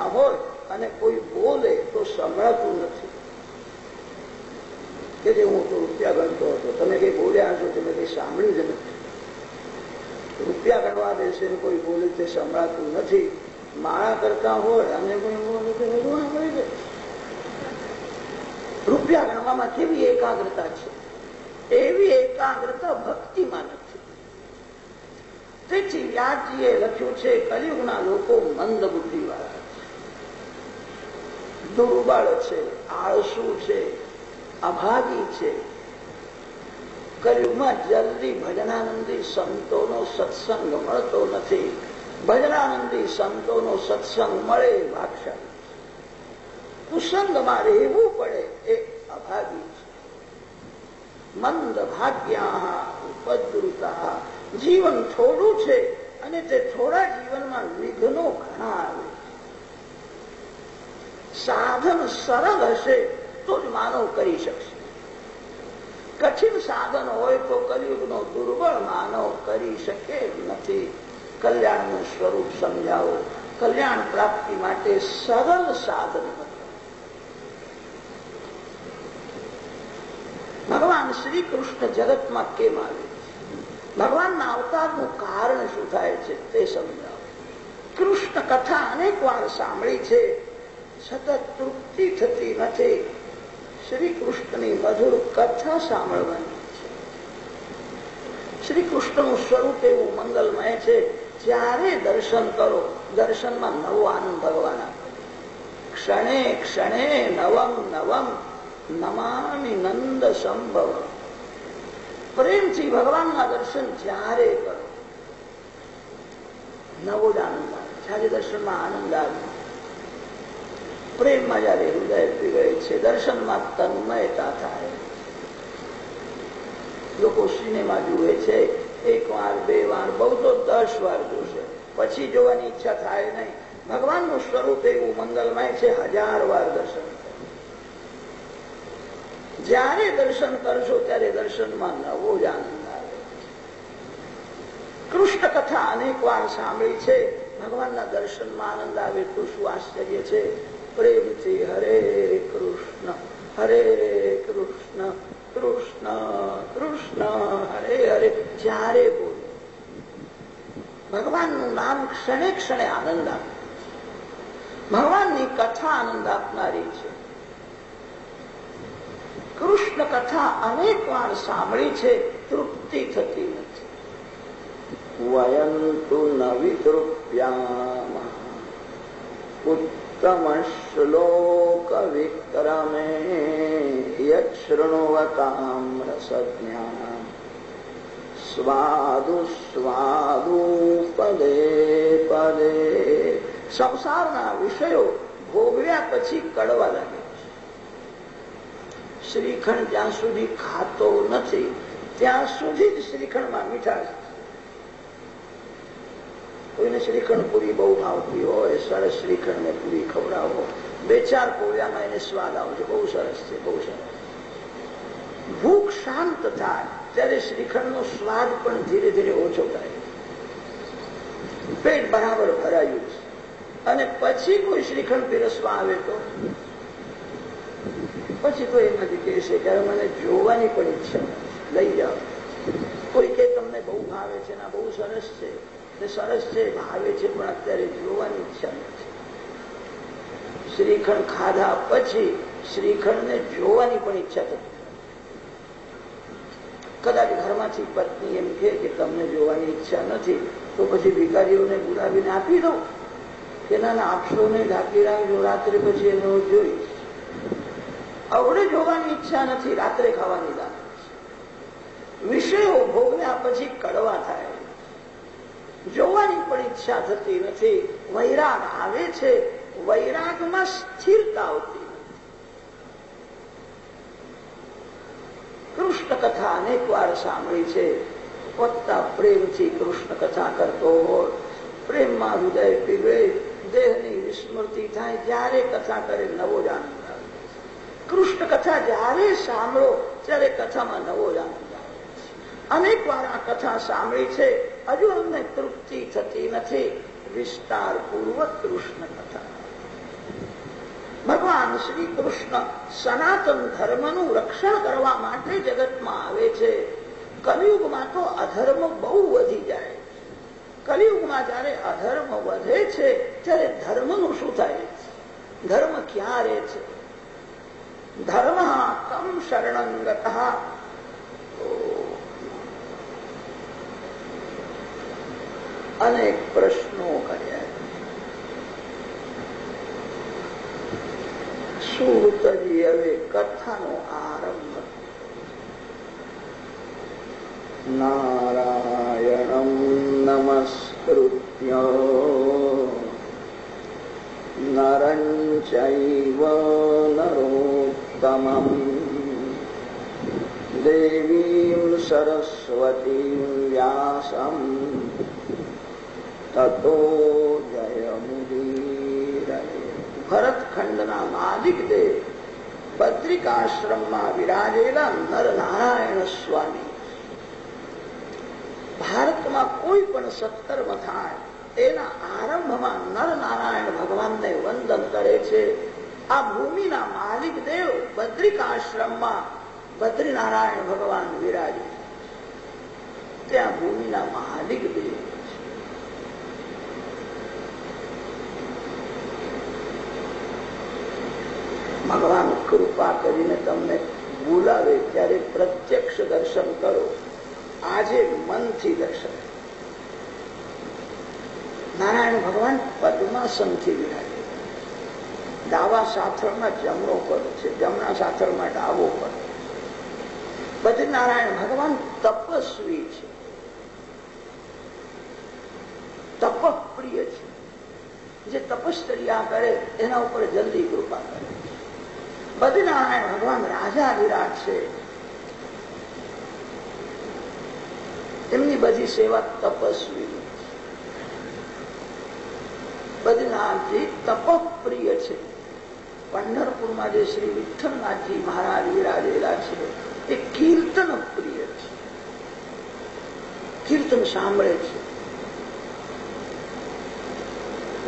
કરતા હોય અને કોઈ બોલે તો સંભળાતું નથી. કે જે હું તો રૂપિયા ગણતો હતો, તમે કઈ બોલ્યા છો તમે કઈ સાંભળ્યું જ નથી. રૂપિયા ગણવા બેસે કોઈ બોલે તે સંભળાતું નથી. માળા કરતા હોય અને કોઈ બોલે તે બધું સાંભળી જાય રૂપિયા ગણવામાં કેવી એકાગ્રતા છે? એવી એકાગ્રતા ભક્તિમાં નથી. તેથી વ્યાસજીએ લખ્યું છે, કલિયુગના લોકો મંદ બુદ્ધિવાળા. દુર્બળ છે, આળસુ છે, અભાગી છે. કલયુગમાં જલ્દી ભજનાનંદી સંતોનો સત્સંગ મળતો નથી. ભજનાનંદી સંતોનો સત્સંગ મળે ભાગશાળી. કુસંગમાં રહેવું પડે એ અભાગી છે. મંદ ભાગ્યા ઉપદ્રુતા. જીવન થોડું છે અને તે થોડા જીવનમાં વિઘ્નો ઘણા આવે. સાધન સરળ હશે તો જ માનવ કરી શકશે. કઠિન સાધન હોય તો કલયુગનો દુર્બળ માનવ કરી શકે નથી. કલ્યાણનું સ્વરૂપ સમજાવો. કલ્યાણ પ્રાપ્તિ માટે સરળ સાધન ભગવાન શ્રી કૃષ્ણ જગતમાં કેમ આવે ભગવાનના અવતારનું કારણ શું થાય છે તે સમજાવો. કૃષ્ણ કથા અનેક વાર સાંભળી છે. સતત તૃપ્તિ થતી નથી શ્રી કૃષ્ણની મધુર કથા સાંભળવાની છે. શ્રી કૃષ્ણનું સ્વરૂપ એવું મંગલમય છે, જ્યારે દર્શન કરો, દર્શનમાં નવો આનંદ ભગવાન ક્ષણે ક્ષણે નવમ નવમ નમામી નંદ સંભવ. પ્રેમથી ભગવાનના દર્શન જ્યારે કરો, નવો જ આનંદ આવે. જ્યારે દર્શનમાં આનંદ આવે. પ્રેમમાં જયારે હૃદય પીગળે છે, દર્શનમાં તન્મયતા થાય. લોકો સિનેમા જુએ છે, એક વાર, બે વાર, બહુ તો દસ વાર જોશે. પછી જોવાની ઈચ્છા થાય નહીં. ભગવાનનું સ્વરૂપ એવું મંગલમય છે, હજાર વાર દર્શન જ્યારે દર્શન કરશો, ત્યારે દર્શનમાં નવો જ આનંદ આવે. કૃષ્ણ કથા અનેક વાર સાંભળી છે. ભગવાનના દર્શનમાં આનંદ આવે તો શું આશ્ચર્ય છે? પ્રેમથી હરે કૃષ્ણ હરે કૃષ્ણ કૃષ્ણ કૃષ્ણ, હરે હરે. જ્યારે બોલે, ભગવાનનું નામ ક્ષણે ક્ષણે આનંદ આપે ભગવાનની કથા આનંદ આપનારી છે. કૃષ્ણ કથા અનેક વાર સાંભળી છે, તૃપ્તિ થતી નથી. વયંતુ નવિતૃપ્યામ ઉત્તમ વિક્રમે યૃણવતામ રસજ્ઞાન સ્વાદુ સ્વાદુ પદે પદે સંસારના વિષયો ભોગવ્યા પછી કડવા લાગે શ્રીખંડ જ્યાં સુધી ખાતો નથી, ત્યાં સુધી જ શ્રીખંડમાં મીઠાશ કોઈને શ્રીખંડ પૂરી બહુ ભાવતી હોય, સરસ શ્રીખંડ ને પૂરી ખવડાવો. બે ચાર કોળિયામાં એને સ્વાદ આવશે બહુ સરસ છે, બહુ સરસ. ભૂખ શાંત થાય, ત્યારે શ્રીખંડનો સ્વાદ પણ ધીરે ધીરે ઓછો થાય. પેટ બરાબર ભરાયું છે. અને પછી કોઈ શ્રીખંડ પીરસવા આવે તો? પછી તો એમાંથી કહેશે ત્યારે મને જોવાની પણ ઈચ્છા લઈ જાઓ. કોઈ કે તમને બહુ ભાવે છે ના બહુ સરસ છે. તે સરસ છે. ભાવે છે, પણ અત્યારે જોવાની ઈચ્છા નથી. શ્રીખંડ ખાધા પછી શ્રીખંડને જોવાની પણ ઈચ્છા થતી કદાચ ઘરમાંથી પત્ની એમ કે તમને જોવાની ઈચ્છા નથી, તો પછી ભિકારીઓને બોલાવીને આપી દઉં કે ના ના આપશો નહીં ઢાંકી રાખજો, રાત્રે પછી એનો જોઈશ. અવડે જોવાની ઈચ્છા નથી, રાત્રે ખાવાની દાન વિષયો ભોગવ્યા પછી કડવા થાય. જોવાની પણ ઈચ્છા થતી નથી. વૈરાગ આવે છે. વૈરાગમાં સ્થિરતા આવતી કૃષ્ણ કથા અનેક વાર સાંભળી છે. પોતા પ્રેમથી કૃષ્ણ કથા કરતો હોય. પ્રેમમાં હૃદય પીવે. દેહની વિસ્મૃતિ થાય જ્યારે કથા કરે નવો જ આનંદ આવે કૃષ્ણ કથા જ્યારે સાંભળો ત્યારે કથામાં નવો જ આનંદ અનેક વાર આ કથા સાંભળી છે. હજુ અમને તૃપ્તિ થતી નથી. વિસ્તાર પૂર્વક કૃષ્ણ કથા. ભગવાન શ્રી કૃષ્ણ સનાતન ધર્મનું રક્ષણ કરવા માટે જગતમાં આવે છે. કલિયુગમાં તો અધર્મ બહુ વધી જાય. કલિયુગમાં જયારે અધર્મ વધે છે, ત્યારે ધર્મનું શું થાય? ધર્મ ક્યાં રહે છે? ધર્મ કમ શરણંગત. અનેક પ્રશ્નો કર્યા સુતજી હવે કથાનો આરંભ? નારાયણમ નમસ્કૃત્ય. નરં ચૈવ નરોત્તમમ. દેવીમ સરસ્વતી વ્યાસમ. તતો જયમુદીરય ભરતખંડના માલિક દેવ પત્રિકાશ્રમમાં વિરાજેલા નરનારાયણ સ્વામી ભારતમાં કોઈ પણ સત્કર્મ થાય એના આરંભમાં નરનારાયણ ભગવાનને વંદન કરે છે આ ભૂમિના માલિક દેવ બદ્રિકાશ્રમમાં બદ્રીનારાયણ ભગવાન વિરાજે ત્યાં ભૂમિના માલિક દેવ ભગવાન કૃપા કરીને તમને બોલાવે ત્યારે પ્રત્યક્ષ દર્શન કરો. આજે મનથી દર્શન નારાયણ ભગવાન પદ્માસનથી વિરાજે ડાવા સાથળમાં જમણો પદ છે. જમણા સાથળમાં ડાવો પર બધી નારાયણ ભગવાન તપસ્વી છે. તપ પ્રિય છે. જે તપશ્ચર્યા કરે, એના ઉપર જલ્દી કૃપા કરે. બદ્રીનારાયણ ભગવાન રાજા વિરાટ છે. એમની બધી સેવા તપસ્વી. બદનાથજી તપપ્રિય છે. પંઢરપુરમાં જે શ્રી વિઠ્ઠલનાથજી મહારાજ વિરાજેલા છે, એ કીર્તન પ્રિય છે. કીર્તન સાંભળે છે.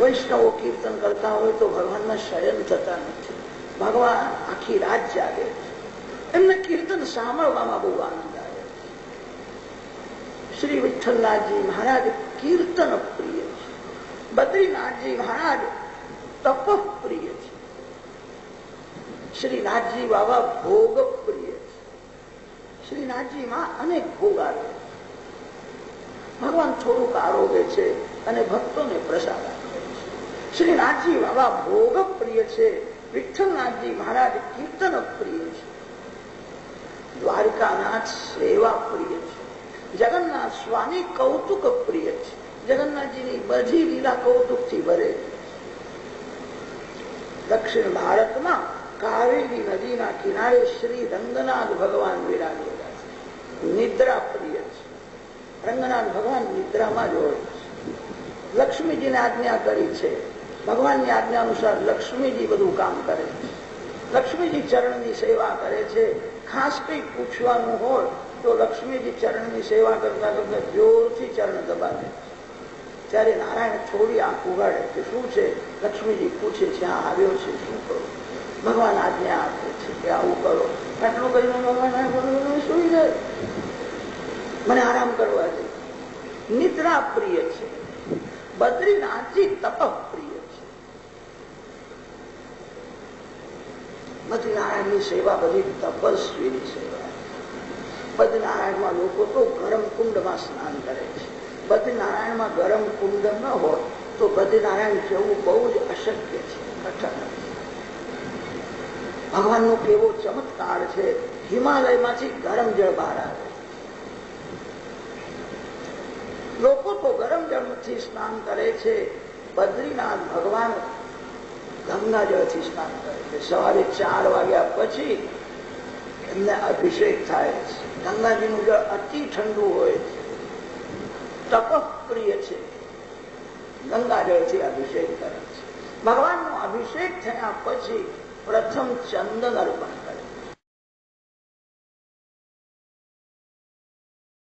વૈષ્ણવો કીર્તન કરતા હોય તો ભગવાનના શયન થતા નથી. ભગવાન આખી રાત જાગે એમને કીર્તન સાંભળવામાં બહુ આનંદ આવે શ્રી વિઠ્ઠલનાથજી મહારાજ કીર્તન પ્રિય છે. બદ્રીનાથજી મહારાજ તપ પ્રિય છે. શ્રીનાથજી બાબા ભોગ પ્રિય છે. શ્રીનાથજીમાં અનેક ભોગ આવે ભગવાન થોડુંક આરોગે છે અને ભક્તોને પ્રસાદ આપે છે. શ્રીનાથજી બાબા ભોગ પ્રિય છે. વિઠ્ઠલનાથજી મહારાજ કીર્તન પ્રિય છે દ્વારકાનાથ સેવા પ્રિય છે જગન્નાથ સ્વામી કૌતુક પ્રિય છે જગન્નાથજીની બધી લીલા કૌતુકથી ભરે દક્ષિણ ભારતમાં કાવેરી નદીના કિનારે શ્રી રંગનાથ ભગવાન વિરાજેલા છે નિદ્રા પ્રિય છે રંગનાથ ભગવાન નિદ્રામાં જ હોય છે લક્ષ્મીજીને આજ્ઞા કરી છે ભગવાનની આજ્ઞા અનુસાર લક્ષ્મીજી બધું કામ કરે છે. લક્ષ્મીજી ચરણની સેવા કરે છે. ખાસ કંઈક પૂછવાનું હોય તો લક્ષ્મીજી ચરણની સેવા કરતા કરતા જોરથી ચરણ દબાવે ત્યારે નારાયણ થોડી આંખ ઉગાડે કે શું છે? લક્ષ્મીજી પૂછે છે, આ આવ્યો છે, શું કરો? ભગવાન આજ્ઞા આપે છે કે આવું કરો. આટલું કરીને ભગવાન સુઈ જાય. મને આરામ કરવા દે. નિદ્રા પ્રિય છે. બદ્રીનાથજી તપ પ્રિય છે બદ્રીનારાયણની સેવા બધી તપસ્વીની સેવા બદ્રીનારાયણમાં લોકો તો ગરમ કુંડમાં સ્નાન કરે છે. બદ્રીનારાયણમાં ગરમ કુંડ ન હોય તો બદ્રીનારાયણ જવું બહુ જ અશક્ય છે, કઠણ ભગવાનનો કેવો ચમત્કાર છે, હિમાલયમાંથી ગરમ જળ બહાર આવે લોકો તો ગરમ જળથી સ્નાન કરે છે. બદ્રીનાથ ભગવાન ગંગા જળથી સ્નાન કરે છે. સવારે ચાર વાગ્યા પછી એમને અભિષેક થાય છે. ગંગાજીનું જળ અતિ ઠંડુ હોય છે. તપ પ્રિય છે. ગંગા જળથી અભિષેક કરે છે. ભગવાનનો અભિષેક થયા પછી પ્રથમ ચંદન અર્પણ